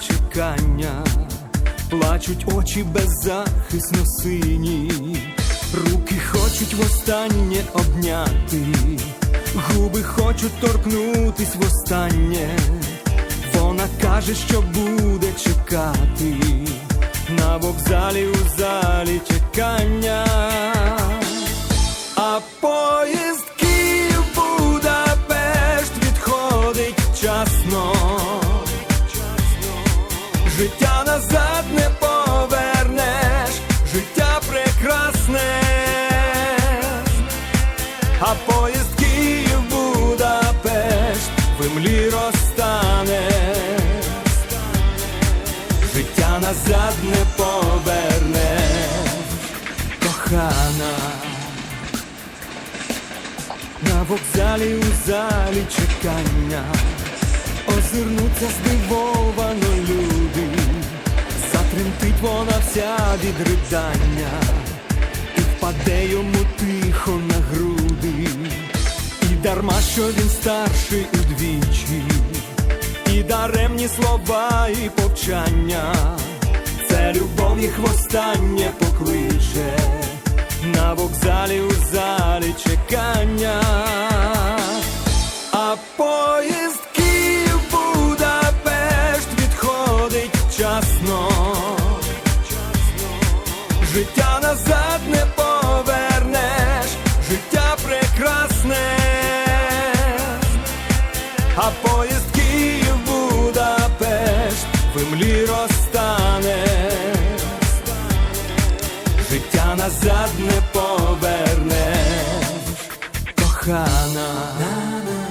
чекання, плачуть очі беззахисно сині, руки хочуть востаннє обняти, губи хочуть торкнутись востаннє. Вона каже, що буде чекати. На вокзалі у залі чекання, назад не повернеш, життя прекрасне, а поїзд Київ Будапешт в імлі розтане, життя назад не повернеш, кохана. На вокзалі у залі чекання. Озирнуться здивовано люди, затремтить вона вся від ридання, і впаде йому тихо на груди, і дарма, що він старший удвічі, і даремні слова, і повчання, це любов їх востаннє покличе. На вокзалі у залі чекання, а поїзд Життя назад не повернеш, життя прекрасне, а поїзд Київ Будапешт в розтане життя назад не повернеш, кохана.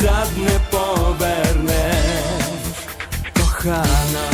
Назад не повернеш, кохана. Кохана.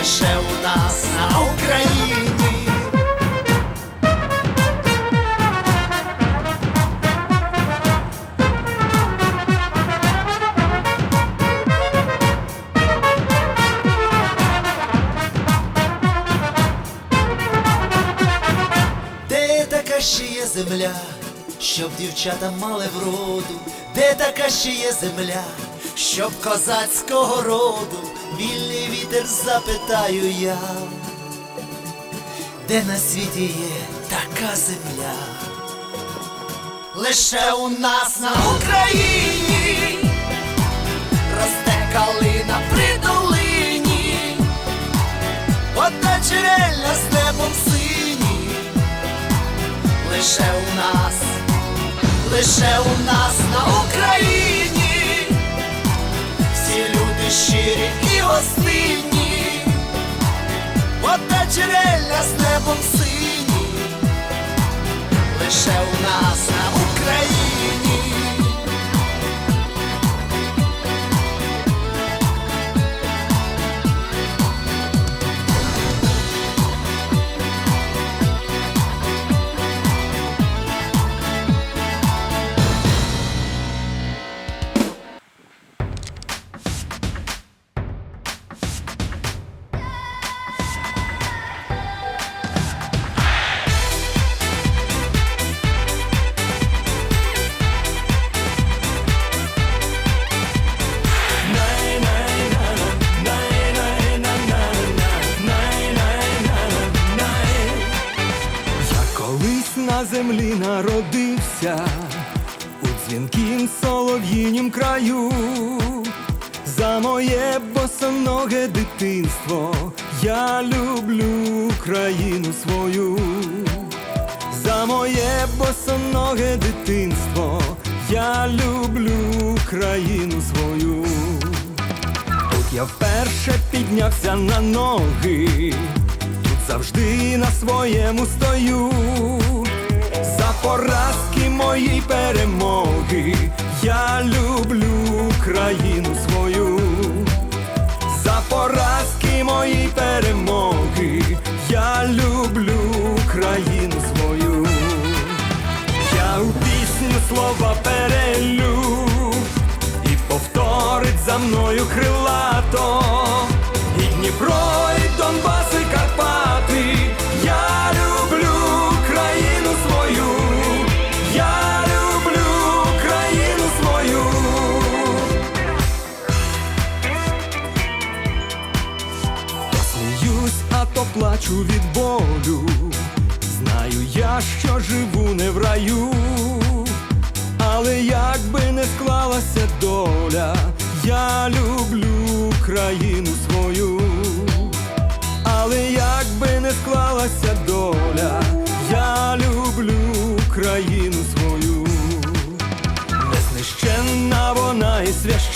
лише у нас на Україні. Де така ще є земля, щоб дівчата мали вроду, де така ще є земля, щоб козацького роду, вільний вітер запитаю я, де на світі є така земля, лише у нас на Україні росте калина при долині, одна джерельна з небом синім лише у нас, лише у нас на Україні, щирі і гостинні, одна джерельна з небом сині, лише у нас на Україні. На землі народився у дзвінкім солов'їнім краю. За моє босоноге дитинство я люблю країну свою. За моє босоноге дитинство я люблю країну свою. Тут я вперше піднявся на ноги, тут завжди на своєму стою. За поразки мої перемоги, я люблю країну свою. За поразки мої перемоги, я люблю країну свою. Я у пісню слова перелю і повторить за мною крилато.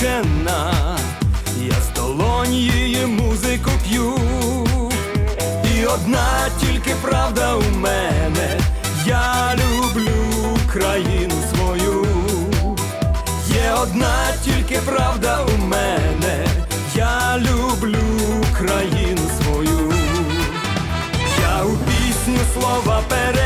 І я з долонь музику п'ю. І одна тільки правда у мене, я люблю країну свою. Є одна тільки правда у мене, я люблю країну свою. Я у пісню слова перелю